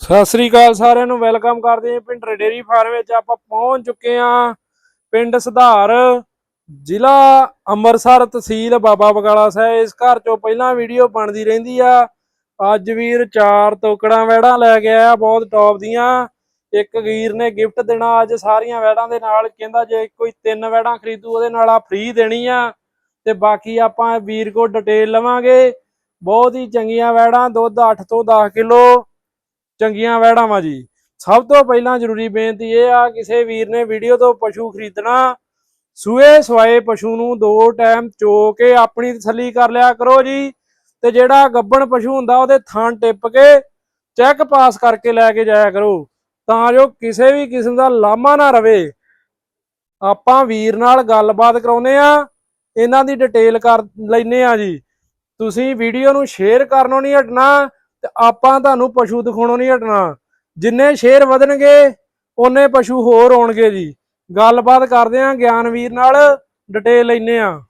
ਸਤਿ ਸ੍ਰੀ ਅਕਾਲ ਸਾਰਿਆਂ ਨੂੰ, ਵੈਲਕਮ ਕਰਦੇ ਹਾਂ ਪਿੰਡ ਡੇਰੀ ਫਾਰਮ ਵਿੱਚ। ਆਪਾਂ ਪਹੁੰਚ ਚੁੱਕੇ ਹਾਂ ਪਿੰਡ ਸੁਧਾਰ, ਜ਼ਿਲ੍ਹਾ ਅੰਮ੍ਰਿਤਸਰ ਤਹਿਸੀਲ ਬਾਬਾ ਬਗਾਲਾ ਸਾਹਿਬ। ਇਸ ਘਰ ਚੋਂ ਪਹਿਲਾਂ ਵੀਡੀਓ ਬਣਦੀ ਰਹਿੰਦੀ ਆ। ਅੱਜ ਵੀਰ ਚਾਰ ਤੋਕੜਾਂ ਵੈੜਾਂ ਲੈ ਕੇ ਆਇਆ, ਬਹੁਤ ਟੌਪ ਦੀਆਂ। ਇੱਕ ਵੀਰ ਨੇ ਗਿਫਟ ਦੇਣਾ ਅੱਜ ਸਾਰੀਆਂ ਵੈੜਾਂ ਦੇ ਨਾਲ। ਕਹਿੰਦਾ ਜੇ ਕੋਈ ਤਿੰਨ ਵੈੜਾਂ ਖਰੀਦੂ, ਉਹਦੇ ਨਾਲ ਆ ਫ੍ਰੀ ਦੇਣੀ ਆ। ਤੇ ਬਾਕੀ ਆਪਾਂ ਵੀਰ ਕੋ ਡਿਟੇਲ ਲਵਾਂਗੇ। ਬਹੁਤ ਹੀ ਚੰਗੀਆਂ ਵੈੜਾਂ ਦੁੱਧ 8 ਤੋਂ 10 ਕਿਲੋ। ਚੰਗੀਆਂ ਵੈੜਾਂ ਵਾ ਜੀ। ਸਭ ਤੋਂ ਪਹਿਲਾਂ ਜ਼ਰੂਰੀ ਬੇਨਤੀ ਇਹ ਆ, ਕਿਸੇ ਵੀਰ ਨੇ ਵੀਡੀਓ ਤੋਂ ਪਸ਼ੂ ਖਰੀਦਣਾ, ਸੂਏ ਸਵਾਏ ਪਸ਼ੂ ਨੂੰ ਦੋ ਟਾਈਮ ਚੋ ਕੇ ਆਪਣੀ ਤਸੱਲੀ ਕਰ ਲਿਆ ਕਰੋ ਜੀ। ਤੇ ਜਿਹੜਾ ਗੱਬਣ ਪਸ਼ੂ ਹੁੰਦਾ, ਉਹਦੇ ਥਾਂ ਟਿੱਪ ਕੇ ਚੈੱਕ ਪਾਸ ਕਰਕੇ ਲੈ ਕੇ ਜਾਇਆ ਕਰੋ। ਤਾਂ ਜੋ ਕਿਸੇ ਵੀ ਕਿਸਮ ਦਾ ਲਾਮਾ ਨਾ ਰਵੇ। ਆਪਾਂ ਵੀਰ ਨਾਲ ਗੱਲਬਾਤ ਕਰਾਉਨੇ ਆ, ਇਹਨਾਂ ਦੀ ਡਿਟੇਲ ਕਰ ਲੈਨੇ ਆ ਜੀ। ਤੁਸੀਂ ਵੀਡੀਓ ਨੂੰ ਸ਼ੇਅਰ ਕਰਨੋਂ ਨਹੀਂ ਹਟਣਾ ਤੇ ਆਪਾਂ ਤੁਹਾਨੂੰ ਪਸ਼ੂ ਦਿਖਾਉਣੋਂ ਨਹੀਂ ਹਟਣਾ। ਜਿੰਨੇ ਸ਼ੇਅਰ ਵਧਣਗੇ ਉਹਨੇ ਪਸ਼ੂ ਹੋਰ ਆਉਣਗੇ ਜੀ। ਗੱਲਬਾਤ ਕਰਦੇ ਆਂ ਗਿਆਨਵੀਰ ਨਾਲ ਡਿਟੇਲ ਲੈਨੇ ਆ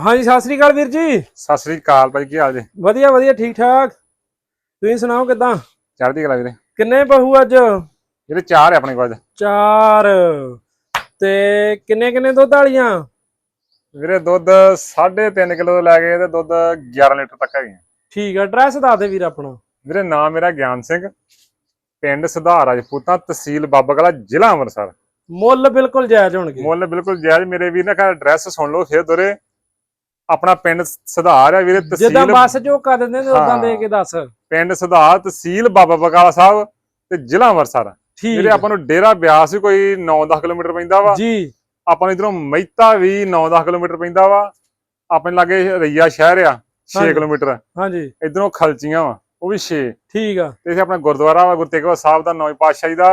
ਹਾਂਜੀ ਸਤਿ ਸ੍ਰੀ ਅਕਾਲ ਵੀਰ ਜੀ। ਸਤਿ ਸ੍ਰੀ ਅਕਾਲ ਭਾਈ ਕੀ ਹਾਲ ਜੀ? ਵਧੀਆ ਵਧੀਆ ਠੀਕ ਠਾਕ। ਤੁਸੀਂ ਸੁਣਾਓ ਕਿਦਾਂ? ਚੜ੍ਹਦੀ ਕਲਾ ਵੀਰੇ। ਕਿੰਨੇ ਪਸ਼ੂ ਅੱਜ? ਇਹਦੇ ਚਾਰ ਹੈ ਆਪਣੇ ਕੋਲ ਅੱਜ। ਚਾਰ। ਤੇ ਕਿੰਨੇ ਕਿੰਨੇ ਦੁੱਧ ਵਾਲੀਆਂ? ਵੀਰੇ ਦੁੱਧ 3.5 ਕਿਲੋ ਤੋਂ ਲੈ ਕੇ ਤੇ ਦੁੱਧ 11 ਲੀਟਰ ਤੱਕ ਹੈਗੇ ਆ। ਠੀਕ ਆ ਐਡਰੈਸ ਦੱਸ ਦੇ ਵੀਰ ਆਪਣਾ। ਵੀਰੇ ਨਾਮ ਮੇਰਾ ਗਿਆਨ ਸਿੰਘ। ਪਿੰਡ ਸੁਧਾਰ ਰਾਜਪੂਤਾਂ ਤਹਿਸੀਲ ਬਾਬਾ ਕਲਾ ਜ਼ਿਲ੍ਹਾ ਅੰਮ੍ਰਿਤਸਰ। ਮੁੱਲ ਬਿਲਕੁਲ ਜਾਇਜ਼ ਹੋਣਗੇ। ਮੁੱਲ ਬਿਲਕੁਲ ਜਾਇਜ਼ ਮੇਰੇ ਵੀਰ ਨੇ ਕਹਾ ਐਡਰੈਸ ਸੁਣ ਲਓ ਫਿਰ ਦੋਰੇ। ਆਪਣਾ ਪਿੰਡ ਸੁਧਾਰ ਹੈ ਵੀਰੇ ਜਿੱਦਾਂ ਤਹਿਸੀਲ ਬੱਸ ਝੋਕਾ ਦਿੰਦੇ ਨੇ ਉਦਾਂ। ਦੇ ਕੇ ਦੱਸ। ਪਿੰਡ ਸੁਧਾਰ ਤਹਿਸੀਲ ਬਾਬਾ ਬਕਾਲਾ ਸਾਹਿਬ ਤੇ ਜ਼ਿਲ੍ਹਾ ਅੰਮ੍ਰਿਤਸਰ। ਵੀਰੇ ਆਪਾਂ ਨੂੰ ਡੇਰਾ ਬਿਆਸ ਵੀ ਕੋਈ 9-10 ਕਿਲੋਮੀਟਰ ਪੈਂਦਾ ਵਾ। ਜੀ। ਆਪਾਂ ਨੂੰ ਇਧਰੋਂ ਮਹਿਤਾ ਵੀ 9-10 ਕਿਲੋਮੀਟਰ ਪੈਂਦਾ ਵਾ। ਆਪਣੇ ਲਾਗੇ ਰਈਆ ਸ਼ਹਿਰ ਆ। 6 ਹਾਂਜੀ। ਕਿਲੋਮੀਟਰ ਹਾਂਜੀ। ਇਧਰੋਂ ਖਲਚੀਆਂ ਵਾ ਉਹ ਵੀ 6 ਠੀਕ ਆ। ਤੇ ਇੱਥੇ ਆਪਣਾ ਗੁਰਦੁਆਰਾ ਵਾ ਗੁਰੂ ਤੇਗ ਬਹਾਦਰ ਸਾਹਿਬ ਦਾ ਨੌਵੇਂ ਪਾਤਸ਼ਾਹੀ ਦਾ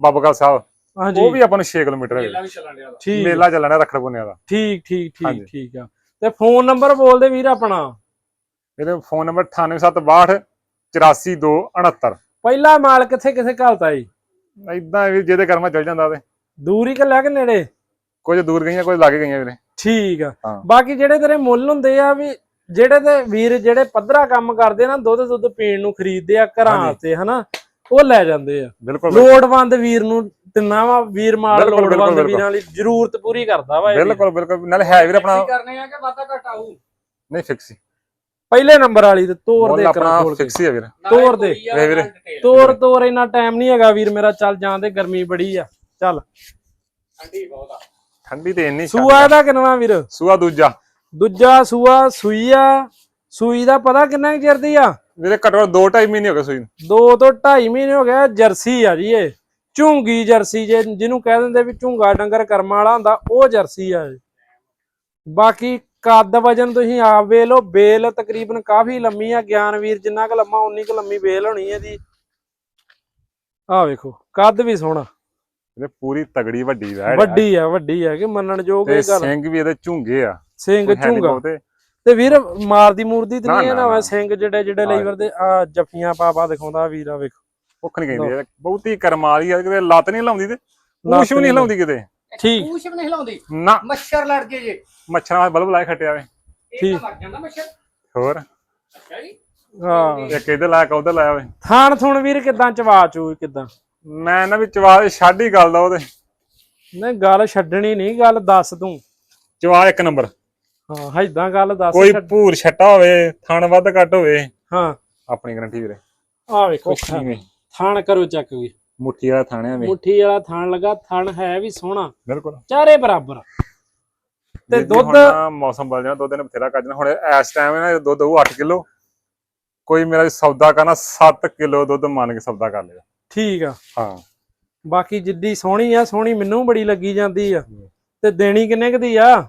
ਬਾਬਾ ਸਾਹਿਬ। ਹਾਂਜੀ। ਉਹ ਵੀ ਆਪਾਂ ਨੂੰ 6 ਕਿਲੋਮੀਟਰ ਹੈ ਠੀਕ। ਮੇਲਾ ਚੱਲਣਾ ਰੱਖੜ ਪੁੰਨਿਆ ਦਾ। ਠੀਕ ਠੀਕ ਠੀਕ। ਠੀਕ ਆ। ਤੇ ਫੋਨ ਨੰਬਰ ਬੋਲਦੇ ਵੀਰ ਆਪਣਾ। ਇਹਦੇ ਫੋਨ ਨੰਬਰ 98762 84269 ਪਹਿਲਾ ਮਾਲ ਕਿੱਥੇ ਕਿੱਥੇ ਘਲਤਾ ਜੀ ਇਦਾਂ ਵੀ ਜਿਹਦੇ ਕਰਮਾ ਚੱਲ ਜਾਂਦਾ ਤੇ। ਦੂਰ ਹੀ ਕੱਲਿਆ ਕਿ ਨੇੜੇ? ਕੁਝ ਦੂਰ ਗਈਆਂ ਕੁਝ ਲਾਗੇ ਗਈਆਂ ਵੀਰੇ। ਠੀਕ ਆ। ਬਾਕੀ ਜਿਹੜੇ ਤੇਰੇ ਮੁੱਲ ਹੁੰਦੇ ਆ ਵੀ ਜਿਹੜੇ ਤੇ ਵੀਰ ਜਿਹੜੇ ਪੱਧਰਾ ਕੰਮ ਕਰਦੇ ਨਾ ਦੁੱਧ ਦੁੱਧ ਪੀਣ ਨੂੰ ਖਰੀਦਦੇ ਆ ਘਰਾਂ। ਤੇ ਹਨਾ? ਉਹ ਲੈ ਜਾਂਦੇ ਆ। ਬਿਲਕੁਲ ਲੋੜਵੰਦ ਵੀਰ ਨੂੰ ਤਿੰਨਾ ਵਾ ਵੀਰ ਮਾਲ ਲੋੜਵੰਦ। ਵੀਰਾਂ ਲਈ ਜ਼ਰੂਰਤ ਪੂਰੀ ਕਰਦਾ ਵਾ। ਬਿਲਕੁਲ ਬਿਲਕੁਲ। ਨਾਲੇ ਹੈ ਵੀਰੇ ਆਪਣਾ ਕਰਨੇ ਆ ਕਿ ਵਾਧਾ ਘਟਾ ਆਊ? ਨਹੀਂ ਫਿਕਸ ਹੀ। ਪਹਿਲੇ ਨੰਬਰ ਵਾਲੀ ਤੇ ਤੋਰ ਦੇ ਆਪਣਾ ਕਰਾਂ ਤੋਰ ਕੇ। ਫਿਕਸ ਹੀ ਹੈ ਵੀਰੇ। ਤੋਰ ਦੇ। ਵੀਰੇ। ਤੋਰ ਤੋਰ ਇੰਨਾ ਟਾਈਮ ਨਹੀਂ ਹੈਗਾ ਵੀਰ ਮੇਰਾ ਚੱਲ ਜਾਂਦੇ ਗਰਮੀ ਬੜੀ ਆ। ਚੱਲ। ਠੰਡੀ ਬਹੁਤ ਆ। ਠੰਡੀ ਤੇ ਇੰਨੀ ਸੂਆ ਇਹਦਾ ਕਿੰਨਾ ਵੀਰ? ਸੂਆ ਦੂਜਾ। ਦੂਜਾ ਸੂਆ ਸੂਈ ਆ ਸੂਈ ਦਾ ਪਤਾ ਕਿੰਨਾ ਕੁ ਚਿਰ ਦੀ ਆ? ਵੀਰੇ ਘੱਟੋ ਘੱਟ 2.5 ਮਹੀਨੇ ਹੋ ਗਏ ਸੂਈ ਨੂੰ। ਦੋ ਤੋਂ 2.5 ਮਹੀਨੇ ਹੋ ਗਿਆ ਜਰਸੀ ਆ ਜੀ ਇਹ। ਝੁੰਗੀ ਜਰਸੀ ਜੇ ਜਿਹਨੂੰ ਕਹਿ ਦਿੰਦੇ ਵੀ ਝੁੰਗਾ ਡੰਗਰ ਕਰਮਾਂ ਵਾਲਾ ਹੁੰਦਾ ਉਹ ਜਰਸੀ ਆ ਇਹ। ਬਾਕੀ ਕੱਦ ਵਜਨ ਤੁਸੀਂ ਆਪ ਵੇਖ ਲਓ ਬੇਲ ਤਕਰੀਬਨ ਕਾਫੀ ਲੰਮੀ ਆ ਗਿਆਨਵੀਰ ਜਿੰਨਾ ਕੁ ਲੰਮਾ ਉਨੀ ਕੁ ਲੰਮੀ ਬੇਲ ਹੋਣੀ ਇਹਦੀ। ਆ ਵੇਖੋ ਕੱਦ ਵੀ ਸੋਹਣਾ। ਵੀਰੇ ਪੂਰੀ ਤਗੜੀ ਵੱਡੀ ਵੈੜ ਵੱਡੀ ਆ ਵੱਡੀ ਆ ਕਿ ਮੰਨਣ ਯੋਗ ਤੇ ਇਹ ਗੱਲ। ਸਿੰਘ ਵੀ ਇਹਦੇ ਝੁੰਗੇ ਆ। ਸਿੰਘ ਹੈ ਝੁੰਗਾ। ਤੇ ਵੀਰ ਮਾਰਦੀ ਮੂਰਦੀ ਤੇ ਨਹੀਂ ਨਾ, ਨਾ। ਸਿੰਘ ਜਿਹੜੇ ਜਿਹੜੇ ਹਾਂ। ਲੀਵਰ ਦੇ ਆ ਜੱਫੀਆਂ ਪਾ ਪਾ ਦਿਖਾਉਂਦਾ ਵੀਰ ਆ ਵੇਖੋ। ਭੁੱਖ ਨਹੀਂ ਕਹਿੰਦੀ ਬਹੁਤੀ ਕਰਮਾਲੀ ਆ ਕਿਤੇ ਲੱਤ ਨਹੀਂ ਲਾਉਂਦੀ ਤੇ। ਪੂਛ ਵੀ ਨਹੀਂ ਲਾਉਂਦੀ ਕਿਤੇ। ਠੀਕ। ਪੂਛ ਵੀ ਨਹੀਂ ਹਿਲਾਉਂਦੀ। ਨਾ। ਮੱਛਰ ਲੜ ਜੇ ਜੇ। ਮੱਛਰਾਂ ਦਾ ਬਲਬ ਲਾਏ ਖੱਟਿਆ ਵੇ। ਠੀਕ। ਲੱਗ ਜਾਂਦਾ ਮੱਛਰ। ਹੋਰ? ਅੱਛਾ ਜੀ। ਹਾਂ। ਇੱਕ ਇਹਦੇ ਲਾਇਆ ਕਉਦਰ ਲਾਇਆ ਵੇ। ਥਾਣ ਥੁਣ ਵੀਰ ਕਿਦਾਂ ਚਵਾ ਚੂ ਕਿਦਾਂ? ਮੈਂ ਨਾ ਵੀ ਚਵਾ ਛੱਡ ਹੀ ਗੱਲ ਦਾ ਉਹਦੇ। ਨਹੀਂ ਗੱਲ ਛੱਡਣੀ ਨਹੀਂ ਗੱਲ ਦੱਸ ਤੂੰ। ਚਵਾ ਇੱਕ ਨੰਬਰ। ਹਾਂ ਹੈਦਾਂ ਗੱਲ ਦੱਸ ਕੋਈ ਛੱਡ- ਭੂਰ ਛੱਟਾ ਹੋਵੇ ਥਣ ਵੱਧ ਘੱਟ ਹੋਵੇ ਹਾਂ। ਆਪਣੀ ਗਰੰਟੀ ਵੀਰੇ ਆ ਵੇਖੋ ਕੁਛ ਨਹੀਂ ਵੇ। ਥਾਣ ਕਰੋ ਚੱਕ ਵੀ। ਮੁੱਠੀ ਵਾਲਾ ਥਾਣਿਆ ਵੇ। ਮੁੱਠੀ ਵਾਲਾ ਥਾਣ ਲਗਾ ਥਾਣ ਹੈ ਵੀ ਸੋਹਣਾ। ਬਿਲਕੁਲ। ਚਾਰੇ ਬਰਾਬਰ। ਤੇ ਵੀਰ ਜੀ, ਦੁੱਧ ਨਾ ਮੌਸਮ ਬਦਲ ਜਾਣਾ ਦੁੱਧ ਨੇ ਬਥੇਰਾ ਕੱਢਣਾ। ਹੁਣ ਇਸ ਟਾਈਮ ਨਾ ਇਹ ਦੁੱਧ ਉਹ 8 ਕਿਲੋ। ਕੋਈ ਮੇਰਾ ਸੌਦਾ ਕਰਨਾ 7 ਕਿਲੋ ਦੁੱਧ ਮੰਨ ਕੇ ਸੌਦਾ ਕਰ ਲਿਆ ਠੀਕ ਆ। ਹਾਂ। ਬਾਕੀ ਜਿੱਡੀ ਸੋਹਣੀ ਆ ਸੋਹਣੀ ਮੈਨੂੰ ਬੜੀ ਲੱਗੀ ਜਾਂਦੀ ਆ। ਤੇ ਦੇਣੀ ਕਿੰਨੇ ਕੁ ਦੀ ਆ?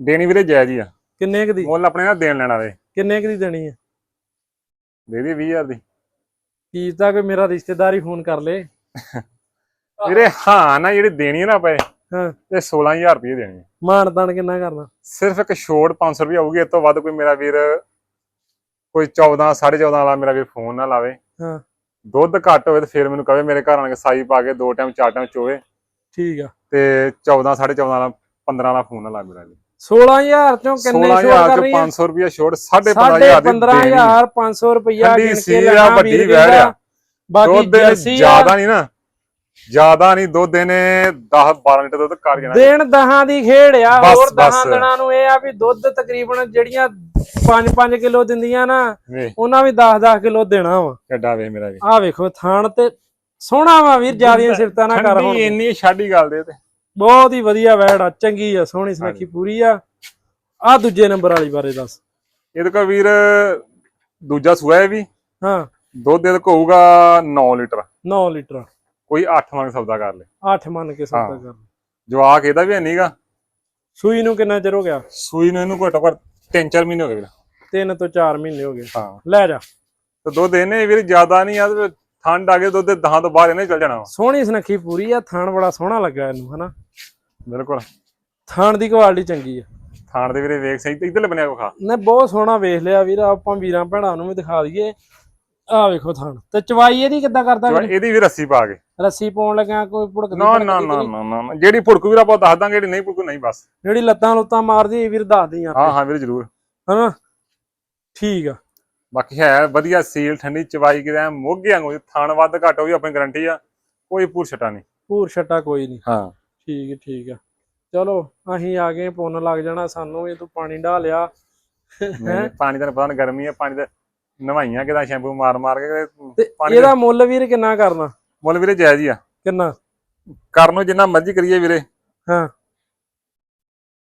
ਦੇਣੀ ਵੀਰੇ ਜਾਇਜ਼ ਹੀ ਆ। ਕਿੰਨੇ ਕੁ ਦੀ? ਮੁੱਲ ਆਪਣੇ ਨਾਲ ਦੇਣ ਲੈਣਾ ਵੇ ਕਿੰਨੇ ਕੁ ਦੀ ਦੇਣੀ ਆ? ਦੇ ਦੇ 20000 ਦੀ। ਕੀ ਤਾਂ ਕੋਈ ਮੇਰਾ ਰਿਸ਼ਤੇਦਾਰ ਹੀ ਫੋਨ ਕਰ ਲੇ। ਵੀਰੇ ਹਾਂ ਨਾ ਜਿਹੜੀ ਦੇਣੀ ਹੈ ਨਾ ਪਏ ਹਾਂ। ਇਹ 16000 ਰੁਪਏ ਦੇਣੀ ਹੈ ਮਾਨਦਾਨ ਕਿੰਨਾ ਕਰਨਾ? ਸਿਰਫ ਇੱਕ ਛੋਟ 500 ਰੁਪਏ ਆਊਗੀ ਇਸ ਤੋਂ ਵੱਧ ਕੋਈ ਮੇਰਾ ਵੀਰ ਕੋਈ 14 14.5 ਵਾਲਾ ਮੇਰਾ ਵੀਰ ਫੋਨ ਨਾ ਲਾਵੇ। ਹਾਂ। ਦੁੱਧ ਘੱਟ ਹੋਵੇ ਤੇ ਫਿਰ ਮੈਨੂੰ ਕਹੇ ਮੇਰੇ ਘਰ ਆਣ ਕੇ ਸਾਈ ਪਾ ਕੇ ਦੋ ਟਾਈਮ ਚਾਰ ਟਾਈਮ ਚੋਵੇ। ਠੀਕ ਆ। ਤੇ 14 14.5 ਵਾਲਾ 15 ਵਾਲਾ ਫੋਨ ਨਾ ਲਾ ਮੇਰਾ ਵੀਰ। 16000 ਚੋਂ ਕਿੰਨੇ ਛੋੜ 16000 ਕਰ ਰਹੀ ਹੈ? 500 ਰੁਪਏ ਛੋੜ 15500 ਸਾਢੇ ਦੀ 15500 500 ਰੁਪਇਆ ਠੰਡੀ ਗਿਣ ਕੇ ਆ, ਲੈਣਾ ਵੱਡੀ ਵੀਰਾ। ਆ। ਬਾਕੀ ਜਰਸੀ ਆ। ਜ਼ਿਆਦਾ ਨਹੀਂ ਨਾ। ਜ਼ਿਆਦਾ ਨਹੀਂ ਦੁੱਧ ਇਹਨੇ 10 12 ਲੀਟਰ ਦੁੱਧ ਕਰ ਜਾਣਾ। ਦੇਣ ਦਹਾਂ ਦੀ ਖੇਡ ਆ। ਹੋਰ ਦਹਾਂ। ਦਿਨਾਂ ਨੂੰ ਇਹ ਆ ਵੀ ਦੁੱਧ ਤਕਰੀਬਨ ਜਿਹੜੀਆਂ 5-5 ਕਿਲੋ ਦਿੰਦੀਆਂ ਨਾ ਉਹਨਾਂ ਵੀ 10-10 ਕਿਲੋ ਦੇਣਾ ਵਾ। ਕਿੱਡਾ ਵੇ ਮੇਰਾ ਵੀ। ਆਹ ਵੇਖੋ ਥਾਣ ਤੇ ਸੋਹਣਾ ਵਾ ਵੀਰ ਜਿਆਦੀਆਂ ਸਿਫਤਾਂ ਨਾ ਕਰ ਹੁਣ। ਇੰਨੀ ਛਾਡੀ ਗੱਲ ਦੇ ਤੇ। ਬਹੁਤ ਹੀ ਵਧੀਆ ਵੈੜ ਆ ਚੰਗੀ ਆ ਸੋਹਣੀ ਸੁਨੱਖੀ ਪੂਰੀ ਆ। ਆ ਦੂਜੇ ਨੰਬਰ ਵਾਲੀ ਬਾਰੇ ਦੱਸ। ਇਹਦੇ ਕੋ ਵੀਰ ਦੂਜਾ ਸੂਆ ਹੈ ਵੀ। ਹਾਂ। ਦੁੱਧ ਇਹਦੇ ਕੋ ਹੋਊਗਾ 9 ਲੀਟਰ। 9 ਲੀਟਰ। ਕੋਈ 8 ਵਾਂਗ ਸੌਦਾ ਕਰ ਲੇ। 8 ਮੰਨ ਕੇ ਸੌਦਾ। ਕਰ ਜਵਾਕ ਇਹਦਾ ਵੀ ਨਹੀਂਗਾ ਸੂਈ ਨੂੰ ਕਿੰਨਾ ਚਿਰ ਹੋ ਗਿਆ? ਸੂਈ ਨੂੰ ਇਹਨੂੰ ਘੱਟੋ ਘੱਟ 3-4 ਮਹੀਨੇ ਹੋ ਗਏ ਵੀਰ। 3 ਤੋਂ 4 ਮਹੀਨੇ ਹੋ ਗਏ। ਹਾਂ। ਲੈ ਜਾ। ਤੇ ਦੁੱਧ ਇਹਨੇ ਵੀਰ ਜ਼ਿਆਦਾ ਨਹੀਂ ਆ ਤੇ ਠੰਡ ਆ ਗਈ ਦੁੱਧ 10 ਤੋਂ ਬਾਅਦ ਇਹਨੇ ਚੱਲ ਜਾਣਾ। ਸੋਹਣੀ ਸੁਨੱਖੀ ਪੂਰੀ ਆ ਥਾਣ ਬੜਾ ਸੋਹਣਾ ਲੱਗਾ ਇਹਨੂੰ ਹਨਾ? ਬਿਲਕੁਲ। ਥਾਣ ਦੀ ਕੁਆਲਿਟੀ ਚੰਗੀ ਆ। ਥਾਣ ਦੇ ਵੀਰੇ ਵੇਖ ਸਹੀ ਇਧਰਲੇ ਬਣਿਆ ਕੋ ਖਾ। ਨੇ ਬਹੁਤ ਸੋਹਣਾ ਵੇਖ ਲਿਆ ਵੀਰ ਆਪਾਂ ਵੀਰਾਂ ਭੈਣਾਂ ਨੂੰ ਵੀ ਦਿਖਾ ਦਈਏ। ਆਹ ਵੇਖੋ ਥਾਣ। ਤੇ ਚਵਾਈ ਇਹਦੀ ਕਿੱਦਾਂ ਕਰਦਾ ਵੀਰ? ਇਹਦੀ ਵੀ ਰੱਸੀ ਪਾ ਕੇ। ਰੱਸੀ ਪਾਉਣ ਲੱਗਾ ਕੋਈ ਭੁੜਕਦੀ ਨਾ ਨਾ ਨਾ? ਨਾ। ਜਿਹੜੀ ਭੁੜਕੂ ਵੀਰ ਆਪਾਂ ਦੱਸ ਦਾਂਗੇ ਜਿਹੜੀ ਨਹੀਂ ਭੁੜਕੂ ਨਹੀਂ ਬਸ। ਜਿਹੜੀ ਲੱਤਾਂ ਲੁੱਤਾਂ ਮਾਰਦੀ ਵੀਰ ਦੱਸਦੀ ਆ ਹਾਂ ਹਾਂ ਵੀਰ ਜ਼ਰੂਰ। ਹਨਾ? ਠੀਕ ਆ। ਬਾਕੀ ਹੈ ਵਧੀਆ ਸੀਲ ਠੰਡੀ ਚਵਾਈ ਕਿਦਾ ਮੋਗੇ ਵਾਂਗੂ ਥਣ ਵੱਧ ਘੱਟ ਹੋਈ ਆਪਣੀ ਗਾਰੰਟੀ ਆ ਕੋਈ ਪੂਰ ਛਟਾ ਨਹੀਂ। ਪੂਰ ਛੱਟਾ ਕੋਈ ਨਹੀਂ। ਹਾਂ। ਠੀਕ ਹੈ ਠੀਕ ਆ ਚਲੋ ਅਸੀਂ ਆ ਗਏ ਪੁੰਨ ਲੱਗ ਜਾਣਾ ਸਾਨੂੰ ਵੀ ਤੂੰ ਪਾਣੀ ਢਾ ਲਿਆ। ਪਾਣੀ ਦਾ ਪਤਾ ਨਹੀਂ ਗਰਮੀ ਆ ਪਾਣੀ ਦਾ ਨਵਾਈਆਂ ਕਿਦਾ ਸ਼ੈਂਪੂ ਮਾਰ ਮਾਰ ਕੇ ਇਹਦਾ ਮੁੱਲ ਵੀਰ ਕਿੰਨਾ ਕਰਨਾ? ਮੁੱਲ ਵੀਰੇ ਜਾਇਜ਼ ਹੀ ਆ। ਕਿੰਨਾ? ਕਰਨ ਨੂੰ ਜਿੰਨਾ ਮਰਜ਼ੀ ਕਰੀਏ ਵੀਰੇ। ਹਾਂ।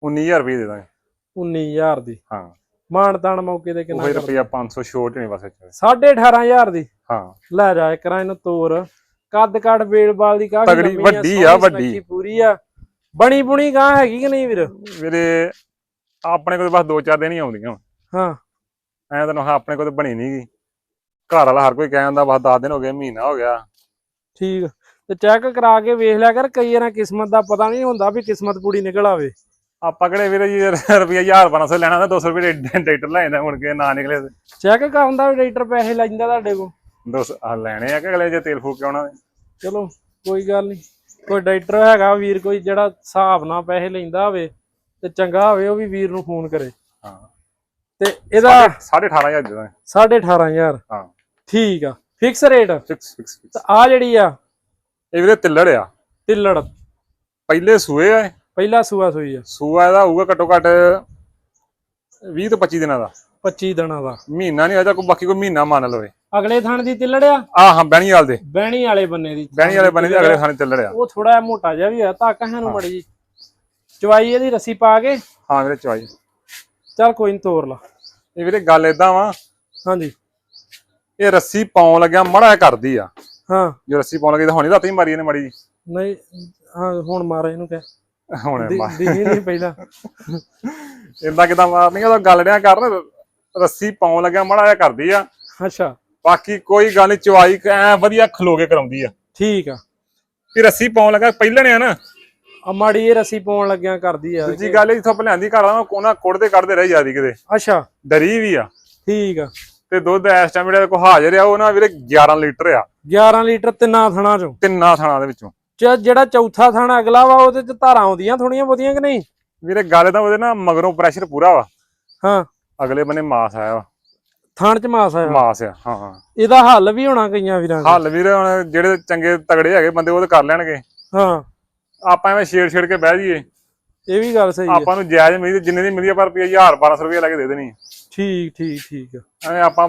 19000 ਰੁਪਏ ਦੇ ਦਾਂਗੇ। 19000 ਦੀ। ਹਾਂ। ਮਾਣ ਤਾਣ ਮੌਕੇ ਤੇ ਉਹ ਕਿੰਨਾ ਕਰਨਾ? ਰੁਪਿਆ 500 ਛੋਟ ਨਹੀਂ ਬਸ ਇੱਥੇ। 18500 ਦੀ? ਹਾਂ। ਲੈ ਜਾ ਕਰਾਂ ਇਹਨੂੰ ਤੋਰ। ਕੱਦ ਕੱਦ ਬੇਲਬਾਲ ਦੀ ਕਾਫੀ ਤਗੜੀ, ਵੱਡੀ ਆ, ਵੱਡੀ। ਪੂਰੀ ਆ। ਬਣੀ ਬੁਣੀ ਗਾਂ ਹੈਗੀ ਕਿ ਨਹੀਂ ਵੀਰ? ਵੀਰੇ ਆਪਣੇ ਕੋਲ ਬਸ 2-4 ਦਿਨ ਹੀ ਆਉਂਦੀਆਂ। ਹਾਂ। ਐ ਤਾਂ ਨਾ ਆਪਣੇ ਕੋਲ ਤਾਂ ਬਣੀ ਨਹੀਂ ਗਈ ਘਰ ਵਾਲਾ ਹਰ ਕੋਈ ਕਹਿ ਜਾਂਦਾ ਬਸ 10 ਦਿਨ ਹੋ ਗਏ ਮਹੀਨਾ ਹੋ ਗਿਆ। ਠੀਕ। ਤੇ ਚੈੱਕ ਕਰਾ ਕੇ ਵੇਖ ਲਿਆ ਕਰ ਕਈ ਵਾਰ ਕਿਸਮਤ ਦਾ ਪਤਾ ਨਹੀਂ ਹੁੰਦਾ ਵੀ ਕਿਸਮਤ ਪੂਰੀ ਨਿਕਲ ਆਵੇ। ਆਪਾਂ ਕਿਹੜੇ ਵੀਰੇ ਜੀ ਰੁਪਿਆ 1500 ਲੈਣਾ ਤਾਂ 200 ਰੁਪਏ ਟਰੈਕਟਰ ਲੈ ਜਾਂਦਾ ਮੁੜ ਕੇ ਨਾ ਨਿਕਲੇ ਚੈੱਕ ਕਰਨ ਦਾ ਵੀ ਡਾਕਟਰ ਪੈਸੇ ਲੈਂਦਾ ਤੁਹਾਡੇ ਕੋਲ। 200 ਆ ਲੈਣੇ ਆ ਕਿ ਅਗਲੇ ਜੇ ਤੇਲ ਫੂਕ ਕੇ ਆਉਣਾ ਚਲੋ ਕੋਈ ਗੱਲ ਨਹੀਂ। ਕੋਈ ਡਾਕਟਰ ਹੈਗਾ ਵੀਰ ਕੋਈ ਜਿਹੜਾ ਹਿਸਾਬ ਨਾਲ ਪੈਸੇ ਲੈਂਦਾ ਹੋਵੇ ਤੇ ਚੰਗਾ ਹੋਵੇ ਉਹ ਵੀ ਵੀਰ ਨੂੰ ਫੋਨ ਕਰੇ। ਹਾਂ। ਤੇ ਇਹਦਾ 18500 ਦੇ ਦਾਂਗੇ। 18500 ਹਾਂ। ਠੀਕ ਆ। ਫਿਕਸ ਰੇਟ ਫਿਕਸ ਫਿਕਸ ਆ ਜਿਹੜੀ ਆ ਇਹ ਵੀਰੇ ਤਿੱਲੜ ਆ। ਤਿੱਲੜ। ਪਹਿਲੇ ਸੂਏ ਆ। ਪਹਿਲਾ ਸੂਆ ਸੂਈ ਆ। ਸੂਆ ਇਹਦਾ ਹੋਊਗਾ ਘੱਟੋ ਘੱਟ 20 ਤੋਂ 25 ਦਿਨਾਂ ਦਾ। 25 ਦਿਨਾਂ ਦਾ। ਮਹੀਨਾ ਨਹੀਂ ਅਜਾ ਕੋਈ ਬਾਕੀ ਕੋਈ ਮਹੀਨਾ ਮੰਨ ਲਵੇ ਅਗਲੇ ਥਣ ਦੀ ਤਿੱਲੜ ਆ ਆ ਹਾਂ ਬਹਿਣੀ ਵਾਲ ਦੇ। ਬਹਿਣੀ ਵਾਲੇ ਬੰਨੇ ਦੀ। ਬਹਿਣੀ ਵਾਲੇ ਬਣੇ ਦੇ ਅਗਲੇ ਥਾਣੇ ਤਿੱਲੜ ਆ ਉਹ ਥੋੜਾ ਜਿਹਾ ਮੋਟਾ ਜਿਹਾ ਵੀ ਹੋਇਆ ਤਾਂ ਕਹਿਣ ਨੂੰ ਮੜੀ ਜੀ ਚਵਾਈ ਇਹਦੀ ਰੱਸੀ ਪਾ ਕੇ। ਹਾਂ ਵੀਰੇ ਚਵਾਈ। ਚੱਲ ਕੋਈ ਨਹੀਂ ਤੋਰ ਲਾ। ਇਹ ਵੀਰੇ ਗੱਲ ਏਦਾਂ ਵਾ। ਹਾਂਜੀ। ਇਹ ਰੱਸੀ ਪਾਉਣ ਲੱਗਿਆ ਮੜਾ ਕਰਦੀ ਆ। ਹਾਂ। ਜੇ ਰੱਸੀ ਪਾਉਣ ਲੱਗੀ ਤਾਂ ਹੁਣੀ ਰਾਤੀ ਮਾਰੀ ਇਹਨੇ ਮੜੀ ਨਹੀਂ ਹਾਂ ਹੁਣ ਮਾਰ ਇਹਨੂੰ ਕਹਿ। ਹੁਣ ਦੀ ਨਹੀਂ ਪਹਿਲਾਂ। ਇਦਾਂ ਕਿਦਾਂ ਮਾਰਨੀ ਉਹ ਗੱਲ ਡਿਆ ਕਰਨ ਰੱਸੀ ਪਾਉਣ ਲੱਗਿਆ ਮੜਾ ਜਿਹਾ ਕਰਦੀ ਆ। ਅੱਛਾ। ਬਾਕੀ ਕੋਈ ਗੱਲ ਚਵਾਈ ਐ ਵਧੀਆ ਖਲੋ ਕੇ ਕਰਾਉਂਦੀ ਆ। ਠੀਕ ਆ। ਵੀ ਰੱਸੀ ਪਾਉਣ ਲੱਗਾ ਪਹਿਲਾਂ ਨੇ ਆ ਨਾ। ਆ ਮਾੜੀ ਇਹ ਰੱਸੀ ਪਾਉਣ ਲੱਗਿਆਂ ਕਰਦੀ ਆ। ਦੂਜੀ ਗੱਲ ਇਹ ਜਿੱਥੋਂ ਆਪਾਂ ਲਿਆਂਦੀ ਘਰ ਆ ਕੋਨਾ ਕੁੜਦੇ ਕੱਢਦੇ ਰਹੀ ਜਾਂਦੀ ਕਿਤੇ। ਅੱਛਾ। ਡਰੀ ਵੀ ਆ। ਠੀਕ ਆ। ਤੇ ਦੁੱਧ ਟਾਈਮ ਜਿਹੜਾ ਕੋ ਹਾਜ਼ਰ ਆ ਉਹ ਨਾ ਵੀਰੇ 11 ਲੀਟਰ ਆ। 11 ਲੀਟਰ ਤਿੰਨਾਂ ਥਣਾਂ ਚੋਂ। ਤਿੰਨਾਂ ਥਾਣਾ ਦੇ ਵਿੱਚੋਂ। ਚ ਜਿਹੜਾ ਚੌਥਾ ਥਣ ਅਗਲਾ ਵਾ ਉਹਦੇ ਚ ਧਾਰਾਂ ਆਉਂਦੀਆਂ ਥੋੜੀਆਂ ਬਹੁਤੀਆਂ ਕਿ ਨਹੀਂ? ਵੀਰੇ ਗੱਲ ਤਾਂ ਉਹਦੇ ਨਾ ਮਗਰੋਂ ਪ੍ਰੈਸ਼ਰ ਪੂਰਾ ਵਾ। ਹਾਂ। ਅਗਲੇ ਬੰਨੇ ਮਾਸ ਆਇਆ ਵਾ। ਥਣ ਚ ਮਾਸ ਆ ਮਾਸ ਆ ਹਾਂ ਹਾਂ। ਇਹਦਾ ਹੱਲ ਵੀ ਹੋਣਾ ਕਈਆਂ ਵੀਰਾਂ ਦਾ। ਹੱਲ ਵੀਰੇ ਹੁਣ ਜਿਹੜੇ ਚੰਗੇ ਤਗੜੇ ਹੈਗੇ ਬੰਦੇ ਉਹ ਤਾਂ ਕਰ ਲੈਣਗੇ। ਹਾਂ। ਆਪਾਂ ਐਵੇਂ ਛੇੜ ਛੇੜ ਕੇ ਬਹਿ ਜਾਈਏ। ਇਹ ਵੀ ਗੱਲ ਸਹੀ ਹੈ ਆਪਾਂ ਨੂੰ ਜਾਇਜ਼ ਮਿਲਦੀ ਜਿੰਨੇ ਦੀ ਮਿਲਦੀ ਆ ਪਰ ਰੁਪਈਆ 1000 1200 ਰੁਪਏ ਲੈ ਕੇ ਦੇ ਦੇਣੀ ਆ। ਠੀਕ ਠੀਕ ਠੀਕ ਐਵੇਂ ਆਪਾਂ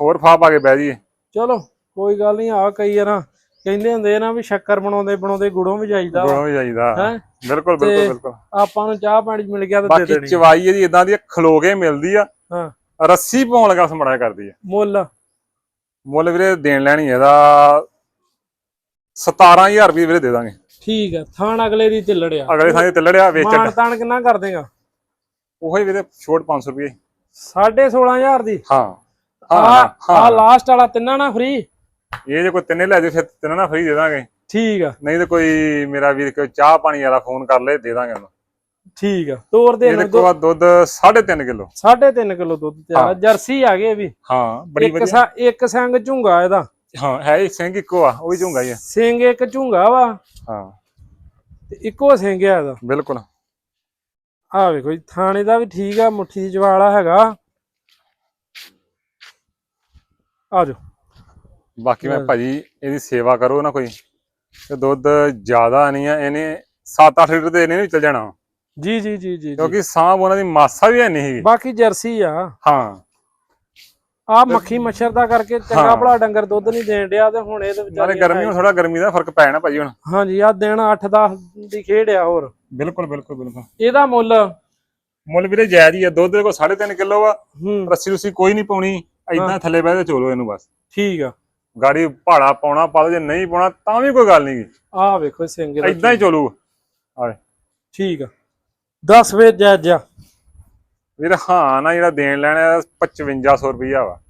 ਹੋਰ ਫਾ ਪਾ ਕੇ ਬਹਿ ਜਾਈਏ। ਚਲੋ ਕੋਈ ਗੱਲ ਨਹੀਂ ਆ ਕਈ ਨਾ। ਕਹਿੰਦੇ ਹੁੰਦੇ ਨਾ ਵੀ ਸ਼ੱਕਰ ਬਣਾਉਂਦੇ ਬਣਾਉਂਦੇ ਗੁੜੋਂ ਵੀ ਜਾਈਦਾ ਗੁਣੋਂ ਵੀ ਜਾਈਦਾ। ਹੈ? ਬਿਲਕੁਲ ਤੇ- ਬਿਲਕੁਲ ਬਿਲਕੁਲ। ਆਪਾਂ ਨੂੰ ਚਾਹ ਪਾਣੀ ਮਿਲ ਗਿਆ ਤਾਂ ਦੇ ਬਾਕੀ ਦੇਣੀ ਚਵਾਈ ਇਹਦੀ ਇਦਾਂ ਦੀ ਖਲੋ ਕੇ ਮਿਲਦੀ ਆ। ਹਾਂ। ਰੱਸੀ ਪਾਉਣ ਲੱਗਾ ਸਮੜਾਇਆ ਕਰਦੀ ਆ। ਮੁੱਲ? ਮੁੱਲ ਵੀਰੇ ਦੇਣ ਲੈਣੀ ਇਹਦਾ 17000 ਰੁਪਏ ਵੀਰੇ ਦੇ ਦਾਂਗੇ। ਠੀਕ ਆ ਥਾਣ ਅਗਲੇ ਦੀ ਢਿੱਲੜਿਆ ਅਗਲੇ ਥਾਂ ਤੇ ਤਿੱਲੜਿਆ ਵੇਚਣ ਮਾਨ ਤਾਣ ਕਿੰਨਾ ਕਰ ਦੇਗਾ ਉਹੀ ਵੀਰੇ ਛੋਟ 500 ਰੁਪਏ। 16500 ਦੀ? ਹਾਂ। ਆ ਹਾਂ ਆ ਹਾਂ ਲਾਸਟ ਵਾਲਾ ਤਿੰਨਾਂ ਨਾ ਫ੍ਰੀ ਇਹ ਜੇ ਕੋਈ ਤਿੰਨੇ ਲੈ ਜਾਓ ਫਿਰ ਤਿੰਨਾਂ ਨਾਲ ਫ੍ਰੀ ਦੇ ਦਾਂਗੇ। ਠੀਕ ਆ। ਨਹੀਂ ਤੇ ਕੋਈ ਮੇਰਾ ਵੀਰ ਕੋਈ ਚਾਹ ਪਾਣੀ ਵਾਲਾ ਫੋਨ ਕਰ ਲੈ ਦੇ ਦਾਂਗੇ ਉਹਨੂੰ। ਠੀਕ ਆ ਤੋਰ ਦੇ ਇਹਦੇ ਕੋਲ ਦੁੱਧ 3.5 ਕਿਲੋ। 3.5 ਕਿਲੋ ਦੁੱਧ ਤੇ ਆ ਹਾਂ। ਜਰਸੀ ਆ ਗਏ ਵੀ। ਹਾਂ ਬੜੀ ਇੱਕ ਵਧੀਆ। ਇੱਕ ਸੰਗ ਝੁੰਗਾ ਇਹਦਾ। ਹਾਂ ਹੈ ਹੀ ਸਿੰਘ ਇੱਕੋ ਆ ਉਹ ਵੀ ਝੁੰਗਾ ਹੀ ਆ। ਸਿੰਘ ਇੱਕ ਝੁੰਗਾ ਵਾ। ਹਾਂ। ਤੇ ਇੱਕੋ ਸਿੰਘ ਆ ਇਹਦਾ। ਬਿਲਕੁਲ। ਆ ਵੇਖੋ ਜੀ ਥਾਣੇ ਦਾ ਵੀ ਠੀਕ ਆ ਮੁੱਠੀ ਜਵਾਲਾ ਹੈਗਾ। ਆ ਜਾਓ। ਬਾਕੀ ਮੈਂ। ਭਾਜੀ ਇਹਦੀ ਸੇਵਾ ਕਰੋ ਨਾ ਕੋਈ। ਤੇ ਦੁੱਧ ਜ਼ਿਆਦਾ ਨਹੀਂ ਆ ਇਹਨੇ 7-8 ਲੀਟਰ ਤੇ ਇਹਨੇ ਵੀ ਚੱਲ ਜਾਣਾ। ਜੀ ਜੀ ਜੀ ਜੀ। ਕਿਉਂਕਿ ਸਾਂਭ ਉਹਨਾਂ ਦੀ ਮਾਸਾ ਵੀ ਹੈ ਨਹੀਂ ਬਾਕੀ ਜਰਸੀ ਆ। ਹਾਂ। ਆ ਮੱਖੀ ਮੱਛਰ ਦਾ ਕਰਕੇ ਚੰਗਾ। ਭਲਾ ਡੰਗਰ ਦੁੱਧ ਨਹੀਂ ਦੇਣ ਡਿਆ ਤੇ ਹੁਣ ਇਹਦੇ ਨਾਲੇ ਵਿਚਾਰੇ ਗਰਮੀ ਹੁਣ ਥੋੜਾ ਗਰਮੀ ਦਾ ਫ਼ਰਕ ਪੈ ਜਾਣਾ ਭਾਜੀ ਹੁਣ। ਹਾਂਜੀ ਆ ਦਿਨ 8-10 ਦੀ ਖੇਡ ਆ ਹੋਰ। ਬਿਲਕੁਲ ਬਿਲਕੁਲ ਬਿਲਕੁਲ। ਇਹਦਾ ਮੁੱਲ? ਮੁੱਲ ਵੀਰੇ ਜਾਇਜ਼ ਹੀ ਆ ਦੁੱਧ ਦੇ ਕੋ 3.5 ਕਿਲੋ ਆ ਰੱਸੀ ਰੁੱਸੀ ਕੋਈ ਨਹੀਂ ਪਾਉਣੀ ਐਦਾਂ ਥੱਲੇ ਬਹਿ ਕੇ ਚੋਲੋ ਇਹਨੂੰ ਬਸ। ਠੀਕ ਆ। ਗਾੜੀ ਭਾੜਾ ਪਾਉਣਾ ਪਾ ਜੇ ਨਹੀਂ ਪਾਉਣਾ ਤਾਂ ਵੀ ਕੋਈ ਗੱਲ ਨਹੀਂ ਆ ਵੇਖੋ ਸਿੰਘ ਦਾ ਐਦਾਂ ਹੀ ਚੋਲੂ। ਆਵੇ। ਠੀਕ ਆ। 10 ਵੇ ਜਾਇਜ਼ਾ ਵੀਰ ਹਾਂ ਨਾ ਜਿਹੜਾ ਦੇਣ ਲੈਣਾ 5500 ਰੁਪਈਆ ਵਾ।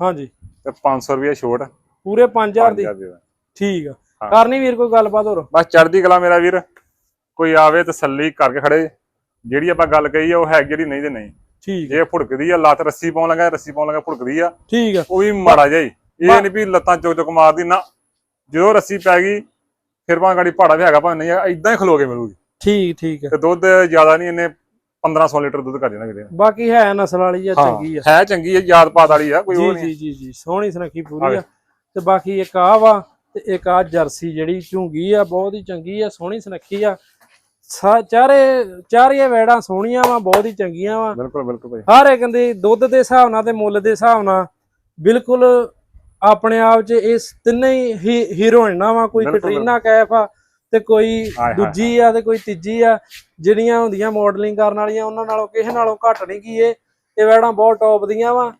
ਹਾਂਜੀ। ਤੇ 500 ਰੁਪਈਆ ਛੋਟ। ਪੂਰੇ 5000 ਦੀ? 5000 ਦੇ ਦਾਂ। ਠੀਕ ਆ। ਕਰਨੀ ਵੀਰ ਕੋਈ ਗੱਲਬਾਤ ਹੋਰ? ਬਸ ਚੜ੍ਹਦੀ ਕਲਾ ਮੇਰਾ ਵੀਰ। ਕੋਈ ਆਵੇ ਤਸੱਲੀ ਕਰਕੇ ਖੜੇ। ਜਿਹੜੀ ਆਪਾਂ ਗੱਲ ਕਹੀ ਆ ਉਹ ਹੈ ਜਿਹੜੀ ਨਹੀਂ ਤੇ ਨਹੀਂ। ਠੀਕ ਆ ਜੇ ਭੁੜਕਦੀ ਆ ਲੱਤ ਰੱਸੀ ਪਾਉਣ ਲੱਗਾ ਰੱਸੀ ਪਾਉਣ ਲੱਗਾ ਭੁੜਕਦੀ ਆ। ਠੀਕ ਆ। ਉਹ ਵੀ ਮਾੜਾ ਹੀ। ਇਹ ਨਹੀਂ ਵੀ ਲੱਤਾਂ ਚੁੱਕ ਚੁੱਕ ਮਾਰਦੀ ਨਾ। ਜਦੋਂ ਰੱਸੀ ਪੈ ਗਈ ਫਿਰ ਭਾਂ ਗਾੜੀ ਭਾੜਾ ਵੀ ਹੈਗਾ ਭਾਂ ਨਹੀਂ ਇਦਾਂ ਹੀ ਖਲੋ ਕੇ ਮਿਲੂਗੀ। ਠੀਕ ਠੀਕ ਆ। ਤੇ ਦੁੱਧ ਜ਼ਿਆਦਾ ਨਹੀਂ ਇਹਨੇ 1500 ਲੀਟਰ ਦੁੱਧ ਕਰ ਦੇਣਾ ਵੀਰੇ ਬਾਕੀ ਹੈ ਨਸਲ ਵਾਲੀ ਆ ਚੰਗੀ ਆ। ਹੈ ਚੰਗੀ ਹੈ ਯਾਦ ਪਾਤ ਵਾਲੀ ਆ ਕੋਈ ਉਹ ਨਹੀਂ ਜੀ ਜੀ ਜੀ ਸੋਹਣੀ ਸੁਨੱਖੀ ਪੂਰੀ। ਆ। ਤੇ ਬਾਕੀ ਇੱਕ ਆ ਵਾ ਤੇ ਇੱਕ ਆ ਜਰਸੀ ਜਿਹੜੀ ਝੂੰਗੀ ਆ ਬਹੁਤ ਹੀ ਚੰਗੀ ਆ ਸੋਹਣੀ ਸੁਨੱਖੀ ਆ। ਚਾਰੇ ਚਾਰੀਆਂ ਵੈੜਾਂ ਸੋਹਣੀਆਂ ਵਾ ਬਹੁਤ ਹੀ ਚੰਗੀਆਂ ਵਾ। ਬਿਲਕੁਲ ਬਿਲਕੁਲ ਭਾਈ। ਹਰ ਇੱਕ ਦੀ ਦੁੱਧ ਦੇ ਹਿਸਾਬ ਨਾਲ ਤੇ ਮੁੱਲ ਦੇ ਹਿਸਾਬ ਨਾਲ ਬਿਲਕੁਲ ਆਪਣੇ ਆਪ 'ਚ ਇਸ ਤਿੰਨੇ ਹੀ ਹੀਰੋਇਨਾਂ ਵਾ ਕੋਈ ਕਟਰੀਨਾ ਕੈਫ ਆ ਤੇ ਕੋਈ ਦੂਜੀ ਆ ਤੇ ਕੋਈ ਤੀਜੀ ਆ ਜਿਹੜੀਆਂ ਹੁੰਦੀਆਂ ਮਾਡਲਿੰਗ ਕਰਨ ਵਾਲੀਆਂ ਉਹਨਾਂ ਨਾਲੋਂ ਕਿਸੇ ਨਾਲੋਂ ਘੱਟ ਨਹੀਂ ਕੀ ਇਹ ਇਹ ਵੈੜਾਂ ਬਹੁਤ ਟੌਪ ਦੀਆਂ ਵਾ।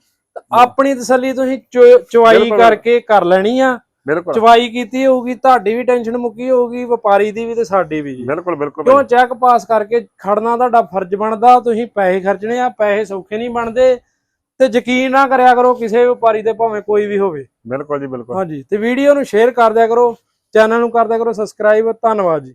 ਆਪਣੀ ਤਸੱਲੀ ਤੁਸੀਂ ਚੁਆਈ। ਕਰਕੇ ਕਰ ਲੈਣੀ ਆ। ਬਿਲਕੁਲ। ਚੁਆਈ ਕੀਤੀ ਹੋਊਗੀ ਤੁਹਾਡੀ ਵੀ ਟੈਨਸ਼ਨ ਮੁੱਕੀ ਹੋਊਗੀ ਵਪਾਰੀ ਦੀ ਵੀ ਤੇ ਸਾਡੀ ਵੀ ਜੀ। ਬਿਲਕੁਲ ਬਿਲਕੁਲ ਕਿਉਂ ਚੈੱਕ ਪਾਸ ਕਰਕੇ ਖੜਨਾ ਤੁਹਾਡਾ ਫਰਜ਼ ਬਣਦਾ ਤੁਸੀਂ ਪੈਸੇ ਖਰਚਣੇ ਆ ਪੈਸੇ ਸੌਖੇ ਨਹੀਂ ਬਣਦੇ ਤੇ ਯਕੀਨ ਨਾ ਕਰਿਆ ਕਰੋ ਕਿਸੇ ਵਪਾਰੀ ਤੇ ਭਾਵੇਂ ਕੋਈ ਵੀ ਹੋਵੇ। ਬਿਲਕੁਲ ਜੀ ਬਿਲਕੁਲ। ਹਾਂਜੀ ਤੇ ਵੀਡੀਓ ਨੂੰ ਸ਼ੇਅਰ ਕਰ ਦਿਆ ਕਰੋ ਚੈਨਲ ਨੂੰ ਕਰ ਦਿਆ ਕਰੋ ਸਬਸਕ੍ਰਾਈਬ ਧੰਨਵਾਦ ਜੀ।